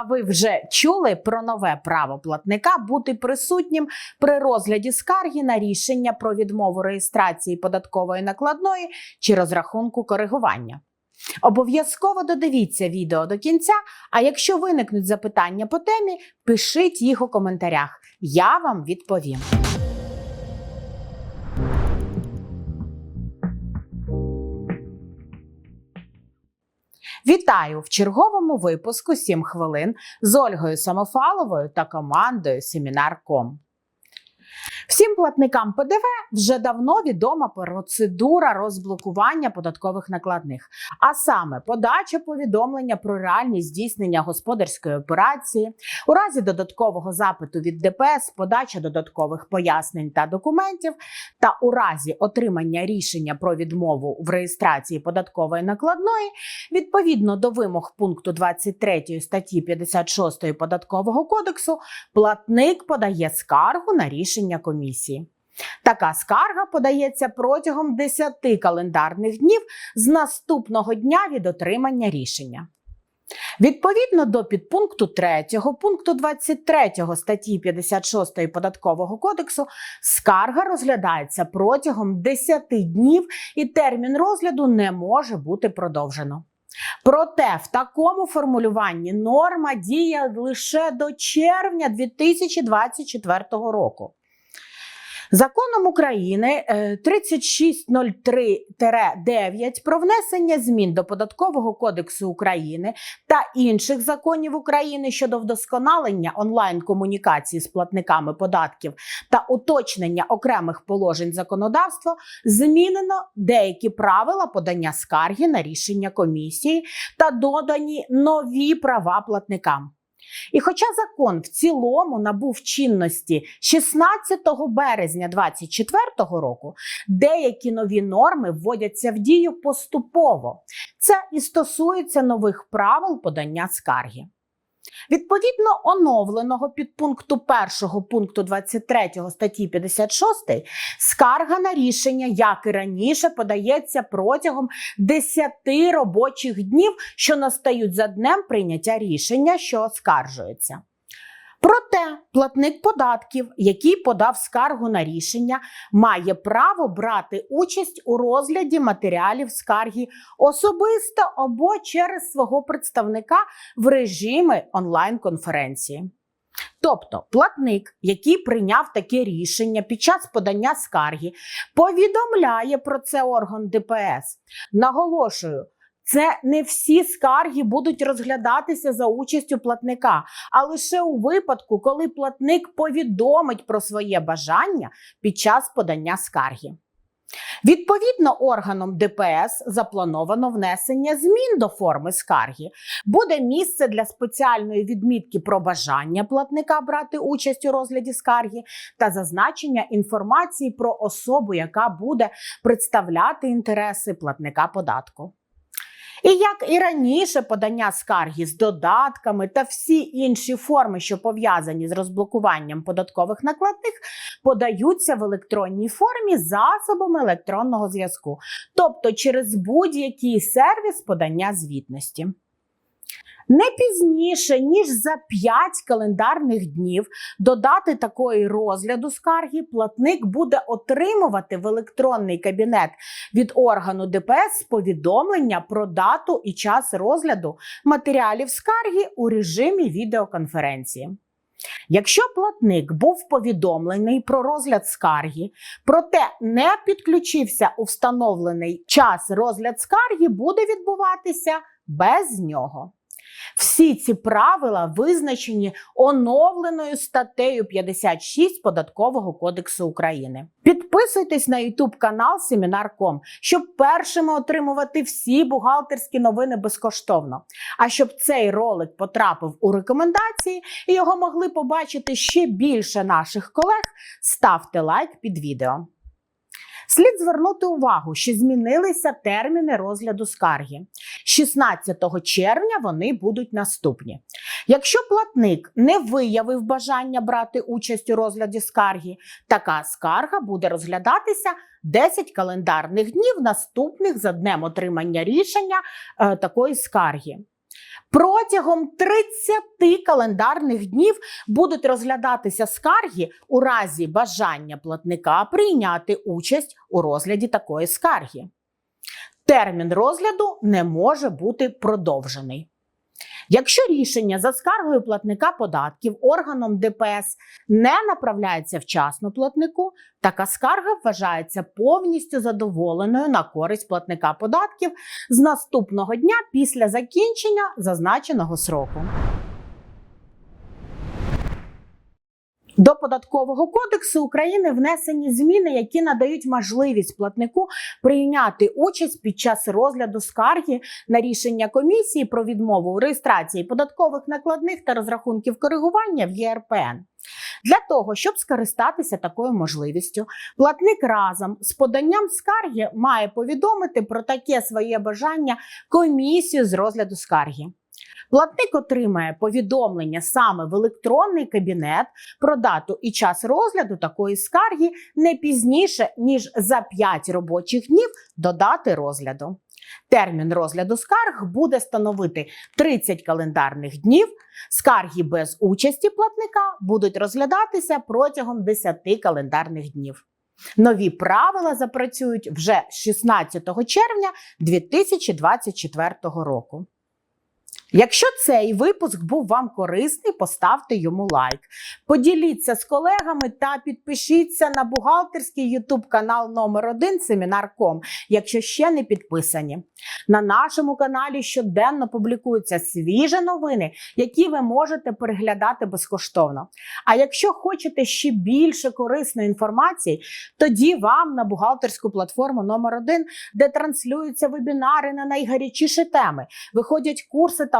А ви вже чули про нове право платника бути присутнім при розгляді скарги на рішення про відмову реєстрації податкової накладної чи розрахунку коригування? Обов'язково додивіться відео до кінця. А якщо виникнуть запитання по темі, пишіть їх у коментарях. Я вам відповім. Вітаю в черговому випуску «7 хвилин з Ольгою Самофаловою та командою Семінар.ком. Всім платникам ПДВ вже давно відома процедура розблокування податкових накладних, а саме подача повідомлення про реальність здійснення господарської операції, у разі додаткового запиту від ДПС, подача додаткових пояснень та документів, та у разі отримання рішення про відмову в реєстрації податкової накладної відповідно до вимог пункту 23 статті 56 податкового кодексу, платник подає скаргу на рішення комісії. Така скарга подається протягом 10 календарних днів з наступного дня від отримання рішення. Відповідно до підпункту 3 пункту 23 статті 56 податкового кодексу скарга розглядається протягом 10 днів і термін розгляду не може бути продовжено. Проте в такому формулюванні норма діє лише до червня 2024 року. Законом України е, 3603-9 про внесення змін до Податкового кодексу України та інших законів України щодо вдосконалення онлайн-комунікації з платниками податків та уточнення окремих положень законодавства змінено деякі правила подання скарги на рішення комісії та додані нові права платникам. І хоча закон в цілому набув чинності 16 березня 2024 року, деякі нові норми вводяться в дію поступово. Це і стосується нових правил подання скарги. Відповідно оновленого підпункту 1 пункту 23 статті 56 скарга на рішення, як і раніше, подається протягом 10 робочих днів, що настають за днем прийняття рішення, що оскаржується. Проте платник податків, який подав скаргу на рішення, має право брати участь у розгляді матеріалів скарги особисто або через свого представника в режимі онлайн-конференції. Тобто платник, який прийняв таке рішення під час подання скарги, повідомляє про це орган ДПС. Наголошую, це не всі скарги будуть розглядатися за участю платника, а лише у випадку, коли платник повідомить про своє бажання під час подання скарги. Відповідно, органом ДПС заплановано внесення змін до форми скарги. Буде місце для спеціальної відмітки про бажання платника брати участь у розгляді скарги та зазначення інформації про особу, яка буде представляти інтереси платника податку. І як і раніше, подання скарги з додатками та всі інші форми, що пов'язані з розблокуванням податкових накладних, подаються в електронній формі засобами електронного зв'язку, тобто через будь-який сервіс подання звітності. Не пізніше, ніж за 5 календарних днів до дати такої розгляду скарги платник буде отримувати в електронний кабінет від органу ДПС повідомлення про дату і час розгляду матеріалів скарги у режимі відеоконференції. Якщо платник був повідомлений про розгляд скарги, проте не підключився у встановлений час розгляд скарги, буде відбуватися без нього. Всі ці правила визначені оновленою статтею 56 Податкового кодексу України. Підписуйтесь на YouTube канал Семінар.ком, щоб першими отримувати всі бухгалтерські новини безкоштовно. А щоб цей ролик потрапив у рекомендації і його могли побачити ще більше наших колег, ставте лайк під відео. Слід звернути увагу, що змінилися терміни розгляду скарги. 16 червня вони будуть наступні. Якщо платник не виявив бажання брати участь у розгляді скарги, така скарга буде розглядатися 10 календарних днів наступних за днем отримання рішення е, такої скарги. Протягом 30 календарних днів будуть розглядатися скарги у разі бажання платника прийняти участь у розгляді такої скарги. Термін розгляду не може бути продовжений. Якщо рішення за скаргою платника податків органом ДПС не направляється вчасно платнику, така скарга вважається повністю задоволеною на користь платника податків з наступного дня після закінчення зазначеного сроку. До податкового кодексу України внесені зміни, які надають можливість платнику прийняти участь під час розгляду скарги на рішення комісії про відмову у реєстрації податкових накладних та розрахунків коригування в ЄРПН. Для того, щоб скористатися такою можливістю, платник разом з поданням скарги має повідомити про таке своє бажання комісію з розгляду скарги. Платник отримає повідомлення саме в електронний кабінет про дату і час розгляду такої скарги не пізніше, ніж за 5 робочих днів до дати розгляду. Термін розгляду скарг буде становити 30 календарних днів. Скарги без участі платника будуть розглядатися протягом 10 календарних днів. Нові правила запрацюють вже 16 червня 2024 року. Якщо цей випуск був вам корисний, поставте йому лайк. Поділіться з колегами та підпишіться на бухгалтерський YouTube канал номер 1 Семінар.ком, якщо ще не підписані. На нашому каналі щоденно публікуються свіжі новини, які ви можете переглядати безкоштовно. А якщо хочете ще більше корисної інформації, тоді вам на бухгалтерську платформу номер 1 де транслюються вебінари на найгарячіші теми, виходять курси та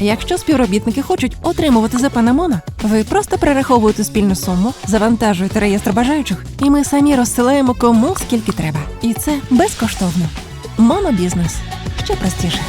Якщо співробітники хочуть отримувати ЗП на Моно, ви просто перераховуєте спільну суму, завантажуєте реєстр бажаючих, і ми самі розсилаємо кому скільки треба. І це безкоштовно. Монобізнес ще простіше.